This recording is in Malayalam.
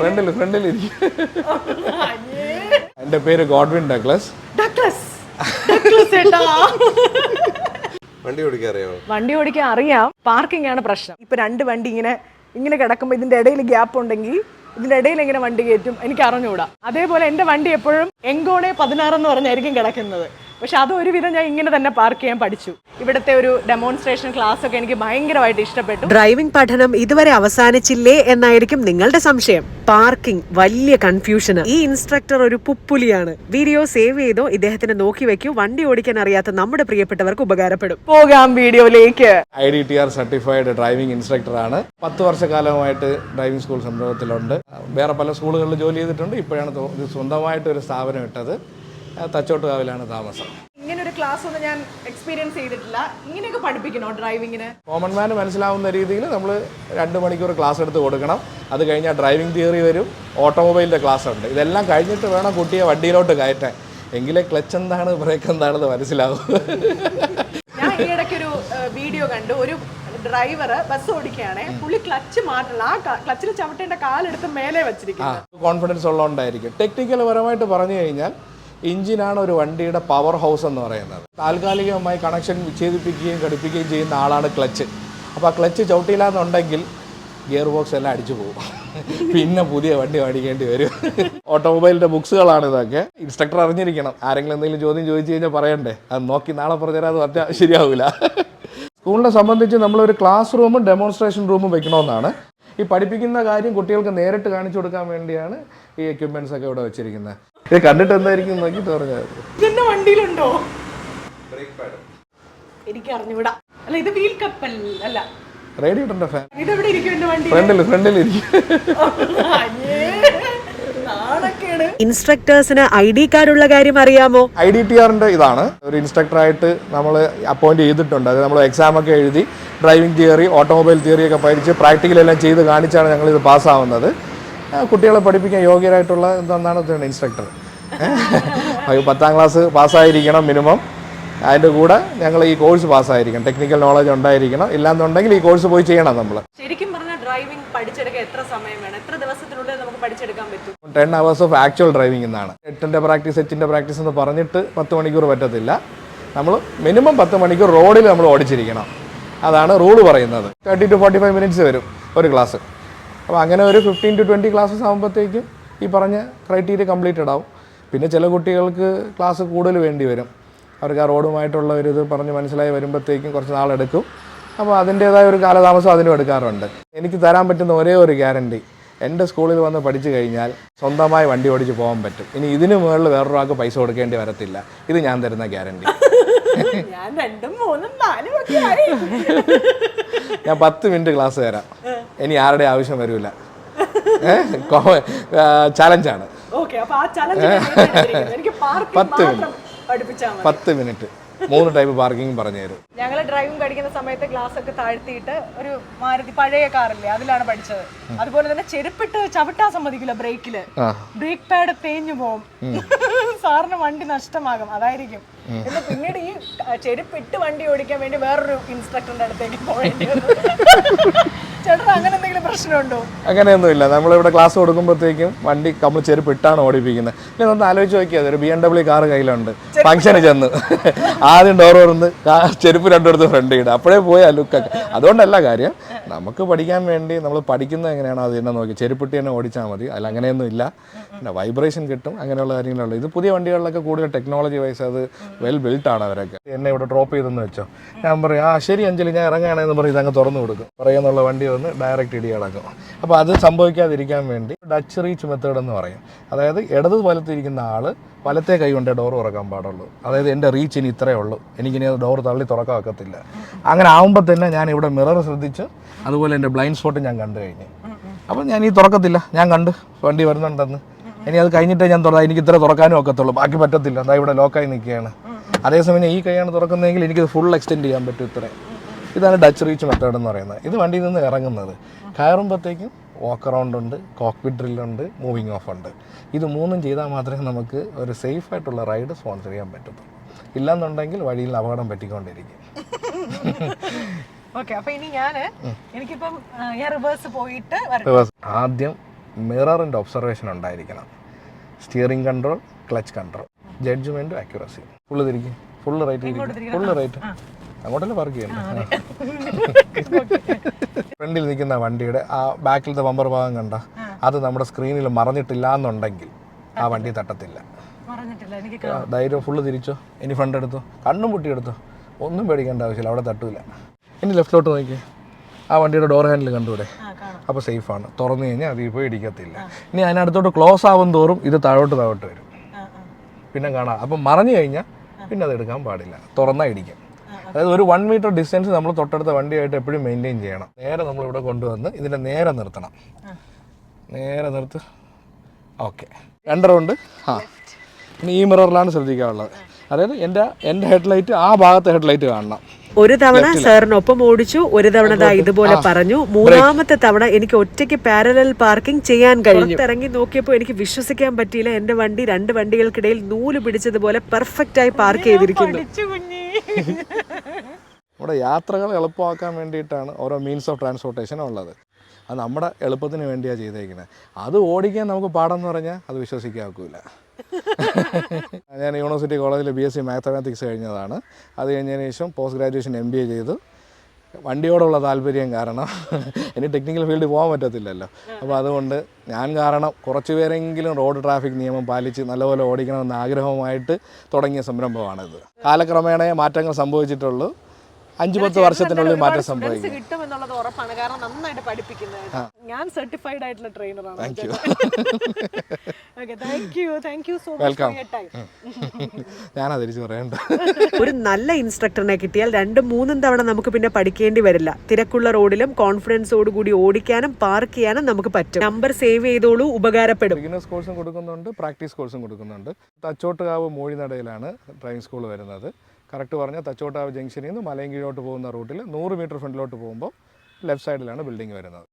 ഫ്രണ്ടിൽ ഫ്രണ്ടിൽ ഇരിക്കും. എന്റെ പേര് ഗോഡ്വിൻ ഡഗ്ലസ്. ഡഗ്ലസ്. വണ്ടി ഓടിക്കാൻ അറിയാമോ? വണ്ടി ഓടിക്കാൻ അറിയാം. പാർക്കിംഗ് ആണ് പ്രശ്നം. ഇപ്പൊ രണ്ട് വണ്ടി ഇങ്ങനെ ഇങ്ങനെ കിടക്കുമ്പോൾ ഇതിന്റെ ഇടയിൽ ഗ്യാപ്പ് ഉണ്ടെങ്കിൽ ഇതിന്റെ ഇടയിൽ എങ്ങനെ വണ്ടി കയറ്റും എനിക്ക് അറിഞ്ഞുകൂടാ. അതേപോലെ എന്റെ വണ്ടി എപ്പോഴും എങ്കോണെ പതിനാറ് എന്ന് പറഞ്ഞായിരിക്കും കിടക്കുന്നത്. പക്ഷെ അത് ഒരുവിധം ഞാൻ ഇങ്ങനെ തന്നെ പാർക്ക് ചെയ്യാൻ പഠിച്ചു. ഇവിടുത്തെ ഒരു ഡെമോൺസ്ട്രേഷൻ ക്ലാസ് ഒക്കെ എനിക്ക് ഭയങ്കരമായിട്ട് ഇഷ്ടപ്പെട്ടു. ഡ്രൈവിംഗ് പഠനം ഇതുവരെ അവസാനിച്ചില്ലേ എന്നായിരിക്കും നിങ്ങളുടെ സംശയം. പാർക്കിംഗ് വലിയ കൺഫ്യൂഷന് ഈ ഇൻസ്ട്രക്ടർ ഒരു പുപ്പുലിയാണ്. വീഡിയോ സേവ് ചെയ്തോ ഇദ്ദേഹത്തിന് നോക്കി വെക്കൂ വണ്ടി ഓടിക്കാൻ അറിയാത്ത നമ്മുടെ പ്രിയപ്പെട്ടവർക്ക് ഉപകാരപ്പെടും. പോകാം വീഡിയോയിലേക്ക്. I D T R certified driving instructor ആണ്. പത്ത് വർഷക്കാലമായിട്ട് ഡ്രൈവിംഗ് സ്കൂൾ സംരംഭത്തിലുണ്ട്. വേറെ പല സ്കൂളുകളിൽ ജോലി ചെയ്തിട്ടുണ്ട്. ഇപ്പോഴാണ് സ്വന്തമായിട്ട് ഒരു സ്ഥാപനം ഇട്ടത്. തച്ചോട്ടുകാവിലാണ് താമസം. ഇങ്ങനെ ഒരു ക്ലാസ് ഒന്നും ഞാൻ എക്സ്പീരിയൻസ് ചെയ്തിട്ടില്ല. ഇങ്ങനെയൊക്കെ പഠിപ്പിക്കണോ ഡ്രൈവിങ്ങിന് കോമൺ മാന് മനസ്സിലാവുന്ന രീതിയിൽ നമ്മൾ രണ്ട് മണിക്കൂർ ക്ലാസ് എടുത്ത് കൊടുക്കണം. അത് കഴിഞ്ഞാൽ ഡ്രൈവിംഗ് തിയറി വരും. ഓട്ടോമൊബൈലിന്റെ ക്ലാസ് ഉണ്ട്. ഇതെല്ലാം കഴിഞ്ഞിട്ട് വേണം കുട്ടിയെ വണ്ടിയിലോട്ട് കയറ്റാൻ. എങ്കിലേ ക്ലച്ച് എന്താണ് ബ്രേക്ക് എന്താണെന്ന് മനസ്സിലാവും. ഞാൻ ഈ ഇടയ്ക്ക് ഒരു വീഡിയോ കണ്ടു. ഒരു ഡ്രൈവർ ബസ് ഓടിക്കുകയാണേ. പുള്ളി ക്ലച്ച് മാറ്റണം. ആ ക്ലച്ചിൽ ചവിട്ടേണ്ട കാലെടുത്ത് മേലെ വെച്ചിരിക്കുന്നത് കോൺഫിഡൻസ് ഉള്ളതുകൊണ്ടായിരിക്കും ടെക്നിക്കൽ പരമായിട്ട് പറഞ്ഞു കഴിഞ്ഞാൽ എഞ്ചിനാണ് ഒരു വണ്ടിയുടെ പവർ ഹൗസ് എന്ന് പറയുന്നത്. താൽക്കാലികമായി കണക്ഷൻ വിച്ഛേദിപ്പിക്കുകയും ഘടിപ്പിക്കുകയും ചെയ്യുന്ന ആളാണ് ക്ലച്ച്. അപ്പോൾ ആ ക്ലച്ച് ചവിട്ടിയില്ല എന്നുണ്ടെങ്കിൽ ഗിയർ ബോക്സ് എല്ലാം അടിച്ചു പോകും. പിന്നെ പുതിയ വണ്ടി മേടിക്കേണ്ടി വരും. ഓട്ടോമൊബൈലിന്റെ ബുക്സുകളാണ് ഇതൊക്കെ. ഇൻസ്ട്രക്ടർ അറിഞ്ഞിരിക്കണം. ആരെങ്കിലും എന്തെങ്കിലും ചോദ്യം ചോദിച്ചു കഴിഞ്ഞാൽ പറയണ്ടേ. അത് നോക്കി നാളെ പറഞ്ഞാൽ ശരിയാവില്ല സ്കൂളിനെ സംബന്ധിച്ച് നമ്മളൊരു ക്ലാസ് റൂമും ഡെമോൺസ്ട്രേഷൻ റൂമും വെക്കണമെന്നാണ്. ഈ പഠിപ്പിക്കുന്ന കാര്യം കുട്ടികൾക്ക് നേരിട്ട് കാണിച്ചു കൊടുക്കാൻ വേണ്ടിയാണ് ഈ എക്യുപ്മെന്റ്സ് ഒക്കെ ഇവിടെ വെച്ചിരിക്കുന്നത്. ഇത് കണ്ടിട്ട് എന്തായിരിക്കും നോക്കിട്ട് പറഞ്ഞാൽ മതി. ഇതെന്റെ വണ്ടിയിലുണ്ടോ? എനിക്ക് അറിഞ്ഞൂടാ അല്ല ഇത് വീൽ കപ്പൽ അല്ല റേഡിയേറ്ററിന്റെ ഫാൻ ഇതെവിടെ ഇരിക്കും എന്റെ വണ്ടി ഫ്രണ്ടിൽ ഫ്രണ്ടിൽ ഇരിക്കും. ഇൻസ്ട്രക്ടേഴ്സിന് ഐ ഡി കാർഡ് ഉള്ള കാര്യം അറിയാമോ? ഐ ഡി ടി ആറിന്റെ ഇതാണ്. ഒരു ഇൻസ്ട്രക്ടറായിട്ട് നമ്മൾ അപ്പോയിന്റ് ചെയ്തിട്ടുണ്ട്. അത് നമ്മൾ എക്സാം ഒക്കെ എഴുതി ഡ്രൈവിംഗ് തിയറി ഓട്ടോമൊബൈൽ തിയറി ഒക്കെ പഠിച്ച് പ്രാക്ടിക്കലെല്ലാം ചെയ്ത് കാണിച്ചാണ് ഞങ്ങൾ ഇത് പാസ്സാവുന്നത് കുട്ടികളെ പഠിപ്പിക്കാൻ യോഗ്യരായിട്ടുള്ള എന്താണ് ഇൻസ്ട്രക്ടർ? പത്താം ക്ലാസ് പാസ്സായിരിക്കണം മിനിമം അതിന്റെ കൂടെ ഞങ്ങൾ ഈ കോഴ്സ് പാസ്സായിരിക്കണം. ടെക്നിക്കൽ നോളജ് ഉണ്ടായിരിക്കണം. ഇല്ലാന്നുണ്ടെങ്കിൽ ഈ കോഴ്സ് പോയി ചെയ്യണം നമ്മൾ ശരിക്കും പറഞ്ഞാൽ ഡ്രൈവിംഗ് പഠിച്ചെടുക്കാൻ എത്ര സമയം വേണം? എത്ര ദിവസത്തിനുള്ളിൽ നമുക്ക് പഠിച്ചെടുക്കാൻ പറ്റും? Ten hours of actual driving എന്നാണ്. എട്ടിന്റെ പ്രാക്ടീസ് എച്ചിന്റെ പ്രാക്ടീസ് എന്ന് പറഞ്ഞിട്ട് പത്ത് മണിക്കൂർ പറ്റത്തില്ല. നമ്മൾ മിനിമം പത്ത് മണിക്കൂർ റോഡിൽ നമ്മൾ ഓടിച്ചിരിക്കണം. അതാണ് റൂൾ പറയുന്നത്. Thirty to forty five minutes വരും ഒരു ക്ലാസ് അപ്പോൾ അങ്ങനെ ഒരു ഫിഫ്റ്റീൻ ടു ട്വന്റി ക്ലാസ്സസ് ആകുമ്പോഴത്തേക്കും ഈ പറഞ്ഞ ക്രൈറ്റീരിയ കംപ്ലീറ്റഡ് ആവും. പിന്നെ ചില കുട്ടികൾക്ക് ക്ലാസ് കൂടുതൽ വേണ്ടി വരും. അവർക്ക് ആ റോഡുമായിട്ടുള്ള ഒരു ഇത് പറഞ്ഞ് മനസ്സിലായി വരുമ്പോഴത്തേക്കും കുറച്ച് നാളെടുക്കും അപ്പോൾ അതിന്റേതായ ഒരു കാലതാമസം അതിനും എടുക്കാറുണ്ട്. എനിക്ക് തരാൻ പറ്റുന്ന ഒരേ ഒരു ഗ്യാരണ്ടി എന്റെ സ്കൂളിൽ വന്ന് പഠിച്ചു കഴിഞ്ഞാൽ സ്വന്തമായി വണ്ടി ഓടിച്ച് പോകാൻ പറ്റും. ഇനി ഇതിന് മുകളിൽ വേറൊരാൾക്ക് പൈസ കൊടുക്കേണ്ടി വരത്തില്ല. ഇത് ഞാൻ തരുന്ന ഗ്യാരണ്ടി. ഞാൻ രണ്ടും മൂന്നും നാലും ഞാൻ പത്ത് മിനിറ്റ് ക്ലാസ് തരാം. ഇനി ആരുടെ ആവശ്യം വരില്ല ചാലഞ്ചാണ് ഓക്കെ അപ്പൊ ആ ചലഞ്ച് എനിക്ക് പത്ത് പത്ത് മിനിറ്റ് മൂന്ന് ടൈപ്പ് പാർക്കിംഗ് പറഞ്ഞു തരും. ഞങ്ങൾ ഡ്രൈവിംഗ് പഠിക്കുന്ന സമയത്ത് ഗ്ലാസ് ഒക്കെ താഴ്ത്തിയിട്ട് ഒരു മാരുതി പഴയ കാറില്ലേ അതിലാണ് പഠിച്ചത്. അതുപോലെ തന്നെ ചെരുപ്പിട്ട് ചവിട്ടാൻ സമ്മതിക്കില്ല ബ്രേക്കിൽ ബ്രേക്ക് പാഡ് തേഞ്ഞു പോകും സാറിന് വണ്ടി നഷ്ടമാകും അതായിരിക്കും. എന്ന് പിന്നീട് ഈ ചെരുപ്പിട്ട് വണ്ടി ഓടിക്കാൻ വേണ്ടി വേറൊരു ഇൻസ്ട്രക്ടറിന്റെ അടുത്തേക്ക് പോകേണ്ടി ചേട്ടൻ അങ്ങനെ പ്രശ്നമുണ്ടോ? അങ്ങനെയൊന്നുമില്ല. നമ്മളിവിടെ ക്ലാസ് കൊടുക്കുമ്പോഴത്തേക്കും വണ്ടി നമ്മൾ ചെരുപ്പ് ഇട്ടാണ് ഓടിപ്പിക്കുന്നത്. ഇല്ല ഒന്ന് ആലോചിച്ച് നോക്കിയാൽ ഒരു ബി എം ഡബ്ല്യു കാർ കയ്യിലുണ്ട്. ഫംഗ്ഷന് ചെന്ന്. ആദ്യം ഡോർ തുറന്ന് ചെരുപ്പ് രണ്ടിടത്ത് ഫ്രണ്ട് ഇടുക അപ്പോഴേ പോയാൽ ലുക്കൊക്കെ അതുകൊണ്ടല്ല കാര്യം നമുക്ക് പഠിക്കാൻ വേണ്ടി നമ്മൾ പഠിക്കുന്നത് എങ്ങനെയാണോ അത് തന്നെ നോക്കി. ചെരുപ്പിട്ടി തന്നെ ഓടിച്ചാൽ മതി. അതിൽ അങ്ങനെയൊന്നും ഇല്ല. പിന്നെ വൈബ്രേഷൻ കിട്ടും. അങ്ങനെയുള്ള കാര്യങ്ങളുള്ളൂ ഇത് പുതിയ വണ്ടികളിലൊക്കെ കൂടുതൽ ടെക്നോളജി വൈസ് അത് വെൽ ബിൽട്ട് ആണ് അവരൊക്കെ. എന്നെ ഇവിടെ ഡ്രോപ്പ് ചെയ്തെന്ന് വെച്ചോ. ഞാൻ പറയും ആ ശരി അഞ്ജലി ഞാൻ ഇറങ്ങുകയാണെന്ന് പറയും ഇതങ്ങ് തുറന്നു കൊടുക്കും. പറയുന്നുള്ള വണ്ടി വന്ന് ഡയറക്റ്റ് ഇടി കിടക്കും അപ്പോൾ അത് സംഭവിക്കാതിരിക്കാൻ വേണ്ടി ഡച്ച് റീച്ച് മെത്തേഡ് എന്ന് പറയും. അതായത് ഇടത് വലത്തിരിക്കുന്ന ആൾ വലത്തെ കൈ കൊണ്ടേ ഡോർ തുറക്കാൻ പാടുള്ളൂ. അതായത് എന്റെ റീച്ച് ഇനി ഇത്രയേ ഉള്ളൂ. എനിക്കിനി അത് ഡോർ തള്ളി തുറക്കാൻ ഒക്കത്തില്ല. അങ്ങനെ ആകുമ്പോൾ തന്നെ ഞാൻ ഇവിടെ മിറർ ശ്രദ്ധിച്ച് അതുപോലെ എന്റെ ബ്ലൈൻഡ് സ്പോട്ട് ഞാൻ കണ്ടു കഴിഞ്ഞു. അപ്പം ഞാൻ ഈ തുറക്കത്തില്ല. ഞാൻ കണ്ട്. വണ്ടി വരുന്നുണ്ടെന്ന്. ഇനി അത് കഴിഞ്ഞിട്ടേ ഞാൻ തുറ എനിക്ക് ഇത്ര തുറക്കാനും ഒക്കത്തുള്ളൂ. ബാക്കി പറ്റത്തില്ല. അതാ ഇവിടെ ലോക്കായി നിൽക്കുകയാണ്. അതേസമയം ഈ കൈയാണ് തുറക്കുന്നതെങ്കിൽ എനിക്കത് ഫുൾ എക്സ്റ്റെൻഡ് ചെയ്യാൻ പറ്റും ഇത്രയും. ഇതാണ് ഡച്ച് റീച്ച് മെത്തേഡ് എന്ന് പറയുന്നത്. ഇത് വണ്ടിയിൽ നിന്ന് ഇറങ്ങുന്നത്. കയറുമ്പോഴത്തേക്കും വാക്ക് അറൗണ്ട് ഉണ്ട് കോക്പിറ്റ് ഡ്രില്ലുണ്ട് മൂവിങ് ഓഫ് ഉണ്ട്. ഇത് മൂന്നും ചെയ്താൽ മാത്രമേ നമുക്ക് ഒരു സേഫ് ആയിട്ടുള്ള റൈഡ് സ്പോൺസർ ചെയ്യാൻ പറ്റത്തുള്ളൂ. ഇല്ലാന്നുണ്ടെങ്കിൽ വഴിയിൽ അപകടം പറ്റിക്കൊണ്ടിരിക്കും. ഓക്കെ അപ്പൊ ഇനി ഞാൻ എനിക്കിപ്പം ഞാൻ റിവേഴ്സ് പോയിട്ട് റിവേഴ്സ് ആദ്യം മിററിന്റെ ഒബ്സർവേഷൻ ഉണ്ടായിരിക്കണം. Steering control clutch control judgement accuracy full തിരിക്കും. ഫുള്ള് റൈറ്റ് ഫുള്ള് റൈറ്റ് അങ്ങോട്ടല്ലേ വർക്ക് ചെയ്യുന്നത് ഫ്രണ്ടിൽ നിൽക്കുന്ന വണ്ടിയുടെ ആ ബാക്കിലത്തെ ബമ്പർ ഭാഗം കണ്ട അത് നമ്മുടെ സ്ക്രീനിൽ മറഞ്ഞിട്ടില്ല എന്നുണ്ടെങ്കിൽ ആ വണ്ടി തട്ടത്തില്ല. ധൈര്യം ഫുള്ള് തിരിച്ചോ? ഇനി ഫ്രണ്ട് എടുത്തോ? കണ്ണും പൊട്ടിയെടുത്തോ? ഒന്നും പേടിക്കേണ്ട ആവശ്യമില്ല അവിടെ തട്ടൂല. ഇനി ലെഫ്റ്റിലോട്ട് നോക്കി ആ വണ്ടിയുടെ ഡോർ ഹാൻഡിൽ കണ്ടൂടെ അപ്പോൾ സേഫാണ് തുറന്നു കഴിഞ്ഞാൽ അതിൽ പോയി ഇടിക്കത്തില്ല. ഇനി അതിനടുത്തോട്ട് ക്ലോസ് ആവും തോറും ഇത് താഴോട്ട് താഴോട്ട് വരും. പിന്നെ കാണാം. അപ്പം മറഞ്ഞു കഴിഞ്ഞാൽ പിന്നെ അത് എടുക്കാൻ പാടില്ല. തുറന്നാൽ ഇടിക്കും. അതായത് ഒരു വൺ മീറ്റർ ഡിസ്റ്റൻസ് നമ്മൾ തൊട്ടടുത്ത വണ്ടിയായിട്ട് എപ്പോഴും മെയിന്റെയിൻ ചെയ്യണം. നേരെ നമ്മൾ ഇവിടെ കൊണ്ടുവന്ന് ഇതിന്റെ നേരെ നിർത്തണം. നേരെ നിർത്ത്. ഓക്കെ രണ്ട് റൗണ്ട് ആ. ഇനി ഈ മിററിലാണ് ശ്രദ്ധിക്കാനുള്ളത്. അതായത് എന്റെ എന്റെ ഹെഡ്ലൈറ്റ് ആ ഭാഗത്തെ ഹെഡ്ലൈറ്റ് കാണണം. ഒരു തവണ സാറിനൊപ്പം ഓടിച്ചു ഒരു തവണ ദാ ഇതുപോലെ പറഞ്ഞു. മൂന്നാമത്തെ തവണ എനിക്ക് ഒറ്റയ്ക്ക് പാരലൽ പാർക്കിംഗ് ചെയ്യാൻ കഴിഞ്ഞു. ഇറങ്ങി നോക്കിയപ്പോൾ എനിക്ക് വിശ്വസിക്കാൻ പറ്റിയില്ല. എന്റെ വണ്ടി രണ്ട് വണ്ടികൾക്കിടയിൽ നൂൽ പിടിച്ചതുപോലെ പെർഫെക്റ്റ് ആയി പാർക്ക് ചെയ്തിരിക്കുന്നു. നമ്മുടെ യാത്രകൾ എളുപ്പമാക്കാൻ വേണ്ടിയിട്ടാണ് ഓരോ മീൻസ് ഓഫ് ട്രാൻസ്പോർട്ടേഷൻ ഉള്ളത്. അത് നമ്മുടെ എളുപ്പത്തിന് വേണ്ടിയാണ് ചെയ്തേക്കുന്നത് അത് ഓടിക്കാൻ നമുക്ക് പാടെന്ന് പറഞ്ഞാൽ അത് വിശ്വസിക്കാൻ ഒക്കില്ല ഞാൻ യൂണിവേഴ്സിറ്റി കോളേജിൽ ബി എസ് സി മാത്തമാറ്റിക്സ് കഴിഞ്ഞതാണ്. അത് കഴിഞ്ഞതിന് ശേഷം post graduation M B A ചെയ്തു. വണ്ടിയോടുള്ള താല്പര്യം കാരണം ഇനി ടെക്നിക്കൽ ഫീൽഡിൽ പോകാൻ പറ്റത്തില്ലല്ലോ. അപ്പോൾ അതുകൊണ്ട് ഞാൻ കാരണം കുറച്ച് പേരെങ്കിലും റോഡ് ട്രാഫിക് നിയമം പാലിച്ച് നല്ലപോലെ ഓടിക്കണമെന്ന ആഗ്രഹവുമായിട്ട് തുടങ്ങിയ സംരംഭമാണിത്. കാലക്രമേണ മാറ്റങ്ങൾ സംഭവിച്ചിട്ടുള്ളൂ. അഞ്ച് പത്ത് വർഷത്തിനുള്ളിൽ മാറ്റം സംഭവിക്കും. കിട്ടും എന്നുള്ളത് ഉറപ്പാണ്. കാരണം നന്നായിട്ട് പഠിപ്പിക്കുന്നത്. ഞാൻ സർട്ടിഫൈഡ് ആയിട്ടുള്ള ട്രെയിനറാണ് thank you okay thank you thank you so much welcome for time ഞാനാ തിരിച്ചു പറയണ്ട. ഒരു നല്ല ഇൻസ്ട്രക്ടറിനെ കിട്ടിയാൽ രണ്ടും മൂന്നും തവണ നമുക്ക് പിന്നെ പഠിക്കേണ്ടി വരില്ല. തിരക്കുള്ള റോഡിലും കോൺഫിഡൻസോട് കൂടി ഓടിക്കാനും പാർക്ക് ചെയ്യാനും നമുക്ക് പറ്റും. നമ്പർ സേവ് ചെയ്തോളൂ ഉപകാരപ്പെടും. ബിഗിനേഴ്സ് കോഴ്സും കൊടുക്കുന്നുണ്ട് പ്രാക്ടീസ് കോഴ്സും കൊടുക്കുന്നുണ്ട്. തച്ചോട്ടുകാവ് മോഴിനടയിലാണ് ഡ്രൈവിംഗ് സ്കൂൾ വരുന്നത്. കറക്റ്റ് പറഞ്ഞാൽ തച്ചോട്ടാവ് ജംഗ്ഷനിൽ നിന്ന് മലയങ്കിഴോട്ട് പോകുന്ന റൂട്ടിൽ നൂറ് മീറ്റർ ഫ്രണ്ടിലോട്ട് പോകുമ്പോൾ ലെഫ്റ്റ് സൈഡിലാണ് ബിൽഡിംഗ് വരുന്നത്.